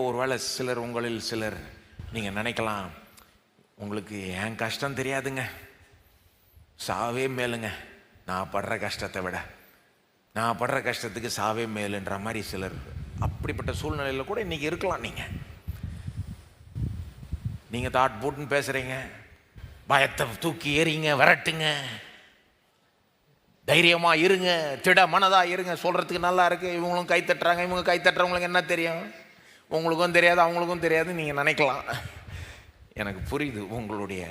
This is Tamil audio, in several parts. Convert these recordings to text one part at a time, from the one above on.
ஒருவேளை சிலர் உங்களில் சிலர் நீங்கள் நினைக்கலாம் உங்களுக்கு என் கஷ்டம் தெரியாதுங்க. சாவே மேலுங்க. நான் படுற கஷ்டத்தை விட. நான் படுற கஷ்டத்துக்கு சாவே மேலுன்ற மாதிரி சிலர் அப்படிப்பட்ட சூழ்நிலையில் கூட இன்றைக்கி இருக்கலாம் நீங்கள் நீங்கள் தாட் போட்டுன்னு பேசுகிறீங்க பயத்தை தூக்கி ஏறிங்க விரட்டுங்க. தைரியமாக இருங்க. திட மனதாக இருங்க. சொல்கிறதுக்கு நல்லா இருக்குது இவங்களும் கை தட்டுறாங்க. இவங்க கை தட்டுறவங்களுக்கு என்ன தெரியும்? உங்களுக்கும் தெரியாது அவங்களுக்கும் தெரியாது நீங்கள் நினைக்கலாம். எனக்கு புரியுது உங்களுடைய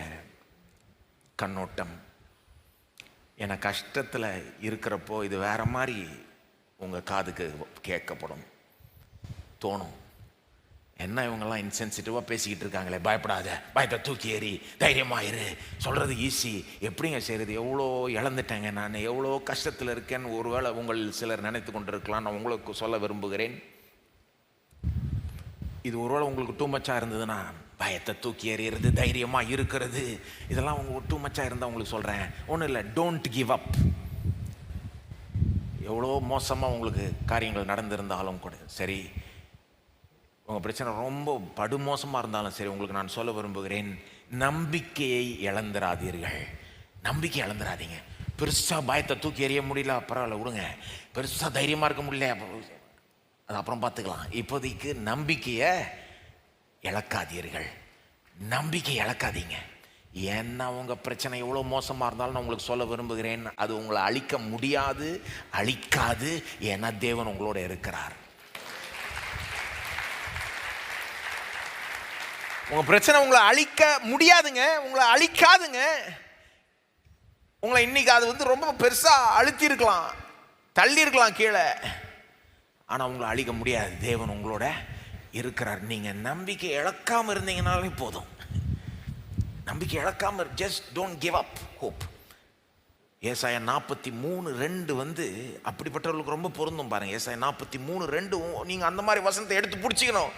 கண்ணோட்டம். என கஷ்டத்தில் இருக்கிறப்போ இது வேறு மாதிரி உங்கள் காதுக்கு கேட்கப்படும். தோணும். என்ன இவங்கெல்லாம் இன்சென்சிட்டிவாக பேசிக்கிட்டு இருக்காங்களே? பயப்படாத. பயத்தை தூக்கி ஏறி தைரியமாயிரு சொல்கிறது ஈஸி எப்படிங்க செய்கிறது எவ்வளோ இழந்துட்டேங்க நான். எவ்வளோ கஷ்டத்தில் இருக்கேன்னு ஒருவேளை உங்கள் சிலர் நினைத்து கொண்டிருக்கலாம். நான் உங்களுக்கு சொல்ல விரும்புகிறேன். இது ஒருவேளை உங்களுக்கு டூ மச்சாக இருந்ததுன்னா பயத்தை தூக்கி எறியறது தைரியமாக இருக்கிறது இதெல்லாம் உங்களுக்கு டூ மச்சாக இருந்தால் உங்களுக்கு சொல்கிறேன் ஒன்றும் இல்லை டோன்ட் கிவ் அப் எவ்வளோ மோசமாக உங்களுக்கு காரியங்கள் நடந்திருந்தாலும் கூட சரி உங்கள் பிரச்சனை ரொம்ப படுமோசமாக இருந்தாலும் சரி உங்களுக்கு நான் சொல்ல விரும்புகிறேன் நம்பிக்கையை இழந்துராதீர்கள். நம்பிக்கை இழந்துராதீங்க. பெருசாக பயத்தை தூக்கி எறிய முடியல பரவாயில்ல விடுங்க. பெருசாக தைரியமாக இருக்க முடியல அது அப்புறம் பார்த்துக்கலாம். இப்போதைக்கு நம்பிக்கையை இழக்காதீர்கள். நம்பிக்கை இழக்காதீங்க. ஏன்னா உங்கள் பிரச்சனை எவ்வளோ மோசமாக இருந்தாலும் நான் உங்களுக்கு சொல்ல விரும்புகிறேன். அது உங்களை அழிக்க முடியாது அழிக்காது. ஏன்னா தேவன் உங்களோட இருக்கிறார். உங்கள் பிரச்சனை உங்களை அழிக்க முடியாதுங்க. உங்களை அழிக்காதுங்க. உங்களை இன்னைக்கு அது வந்து ரொம்ப பெருசாக அழுத்திருக்கலாம் தள்ளியிருக்கலாம் கீழே. ஆனால் உங்களை அழிக்க முடியாது. தேவன் உங்களோட இருக்கிறார். நீங்கள் நம்பிக்கை இழக்காமல் இருந்தீங்கனாலே போதும். நம்பிக்கை இழக்காமல் just don't give up hope ஏசாயா நாற்பத்தி மூணு ரெண்டு வந்து அப்படிப்பட்டவர்களுக்கு ரொம்ப பொருந்தும் பாருங்க. ஏசாயா நாற்பத்தி மூணு ரெண்டு நீங்கள் அந்த மாதிரி வசனத்தை எடுத்து பிடிச்சிக்கணும்.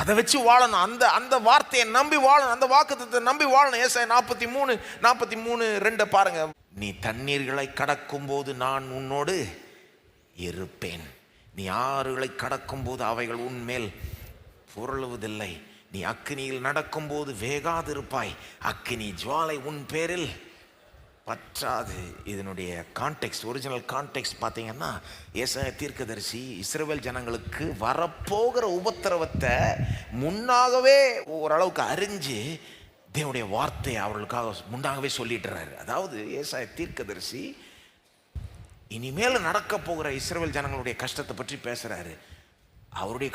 அதை வச்சு வாழணும். அந்த அந்த வார்த்தையை நம்பி வாழணும். அந்த வாக்குத்தத்தை நம்பி வாழணும். ஏசாய நாற்பத்தி மூணு நாற்பத்தி மூணு ரெண்டை பாருங்க. நீ தண்ணீர்களை கடக்கும் போது நான் உன்னோடு இருப்பேன். நீ ஆறுகளை கடக்கும் போது அவைகள் உன்மேல் புரளுவதில்லை. நீ அக்கினியில் நடக்கும்போது வேகாதிருப்பாய். அக்கினி ஜுவாலை உன் பேரில் பற்றாது. இதனுடைய கான்டெக்ட் ஒரிஜினல் கான்டெக்ட் பார்த்தீங்கன்னா ஏசாய தீர்க்கதரிசி இஸ்ரேல் ஜனங்களுக்கு வரப்போகிற உபத்திரவத்தை முன்னாகவே ஓரளவுக்கு அறிஞ்சு தேவனுடைய வார்த்தையை அவர்களுக்காக முன்னாகவே சொல்லிடுறாரு அதாவது ஏசாய தீர்க்கதரிசி இனிமேல் நடக்க போகிற இஸ்ரேல் ஜனங்களுடைய கஷ்டத்தை பற்றி பேசுறாரு. அவருடைய